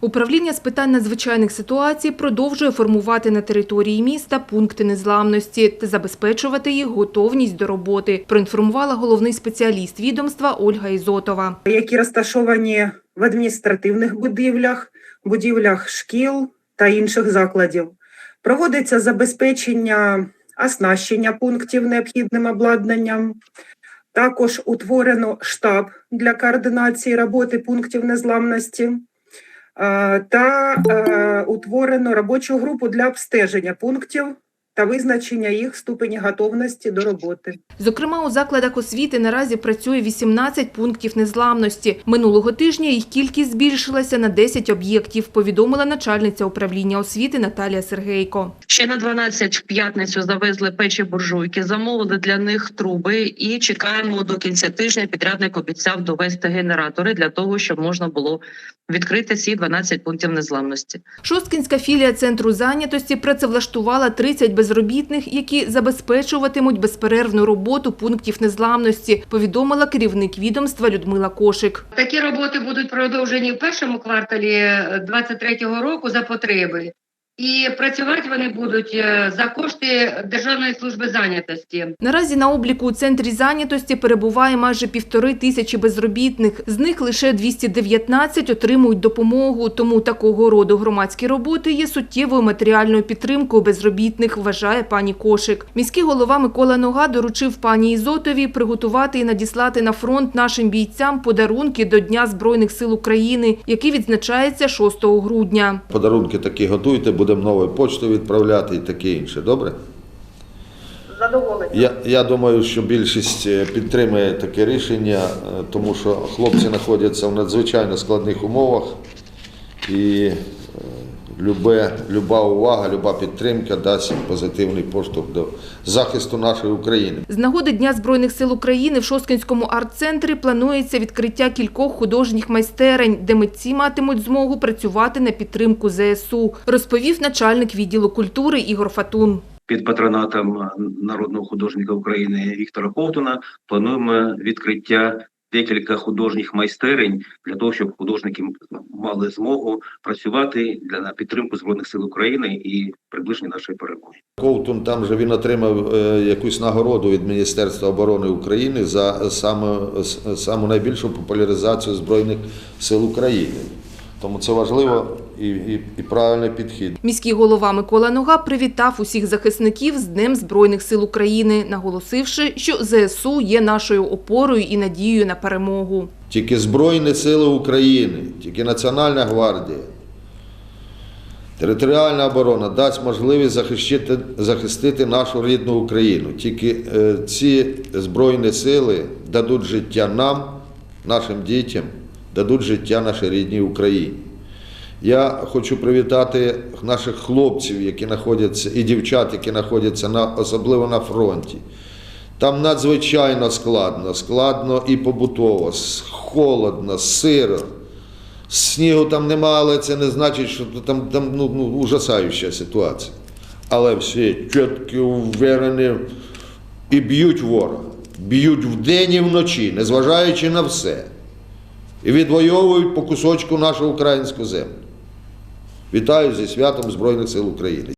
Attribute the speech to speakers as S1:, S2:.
S1: Управління з питань надзвичайних ситуацій продовжує формувати на території міста пункти незламності та забезпечувати їх готовність до роботи, проінформувала головний спеціаліст відомства Ольга Ізотова.
S2: які розташовані в адміністративних будівлях, будівлях шкіл та інших закладів. Проводиться забезпечення оснащення пунктів необхідним обладнанням. Також утворено штаб для координації роботи пунктів незламності та е, утворено робочу групу для обстеження пунктів та визначення їх ступені готовності до роботи.
S1: Зокрема, у закладах освіти наразі працює 18 пунктів незламності. Минулого тижня їх кількість збільшилася на 10 об'єктів, повідомила начальниця управління освіти Наталія Сергейко.
S3: Ще на 12 в п'ятницю завезли печі буржуйки, замовили для них труби і чекаємо до кінця тижня. Підрядник обіцяв довести генератори для того, щоб можна було відкрити ці 12 пунктів незламності.
S1: Шосткінська філія центру зайнятості працевлаштувала 30 безробітних, які забезпечуватимуть безперервну роботу пунктів незламності, повідомила керівник відомства Людмила Кошик.
S4: Такі роботи будуть продовжені в першому кварталі 2023 року за потреби. І працювати вони будуть е, за кошти Державної служби зайнятості.
S1: Наразі на обліку у центрі зайнятості перебуває майже півтори тисячі безробітних. З них лише 219 отримують допомогу. Тому такого роду громадські роботи є суттєвою матеріальною підтримкою безробітних, вважає пані Кошик. Міський голова Микола Нога доручив пані Ізотові приготувати і надіслати на фронт нашим бійцям подарунки до Дня Збройних сил України, який відзначається 6 грудня.
S5: Подарунки такі готуйте, будемо новою почтою відправляти і таке інше. Добре?
S2: Задоволення.
S5: Я, я думаю, що більшість е, підтримує таке рішення, е, тому що хлопці знаходяться в надзвичайно складних умовах і любе, люба увага, люба підтримка дасть позитивний поштовх до захисту нашої України.
S1: З нагоди Дня Збройних сил України в Шосткинському арт-центрі планується відкриття кількох художніх майстерень, де митці матимуть змогу працювати на підтримку ЗСУ, розповів начальник відділу культури Ігор Фатун.
S6: під патронатом народного художника України Віктора Ковтуна плануємо відкриття декілька художніх майстерень для того, щоб художники мали змогу працювати для на підтримку збройних сил України і приближення нашої перемоги.
S5: Ковтун там же він отримав е, якусь нагороду від Міністерства оборони України за саме, саму найбільшу популяризацію Збройних сил України. Тому це важливо і, і, і правильний підхід.
S1: Міський голова Микола Нога привітав усіх захисників з Днем Збройних сил України, наголосивши, що ЗСУ є нашою опорою і надією на перемогу.
S5: Тільки Збройні Сили України, тільки Національна гвардія, територіальна оборона дасть можливість захистити, захистити нашу рідну Україну. Тільки е, ці Збройні сили дадуть життя нам, нашим дітям, дадуть життя нашій рідній Україні. Я хочу привітати наших хлопців, які знаходяться, і дівчат, які знаходяться на, особливо на фронті. Там надзвичайно складно, складно і побутово, холодно, сиро. Снігу там нема, але це не значить, що там, там ну, ну, ужасаюча ситуація. Але всі чіткі, уверені і б'ють ворога. Б'ють вдень і вночі, незважаючи на все. І відвоюють по кусочку нашу українську землю. Вітаю зі святом Збройних сил України.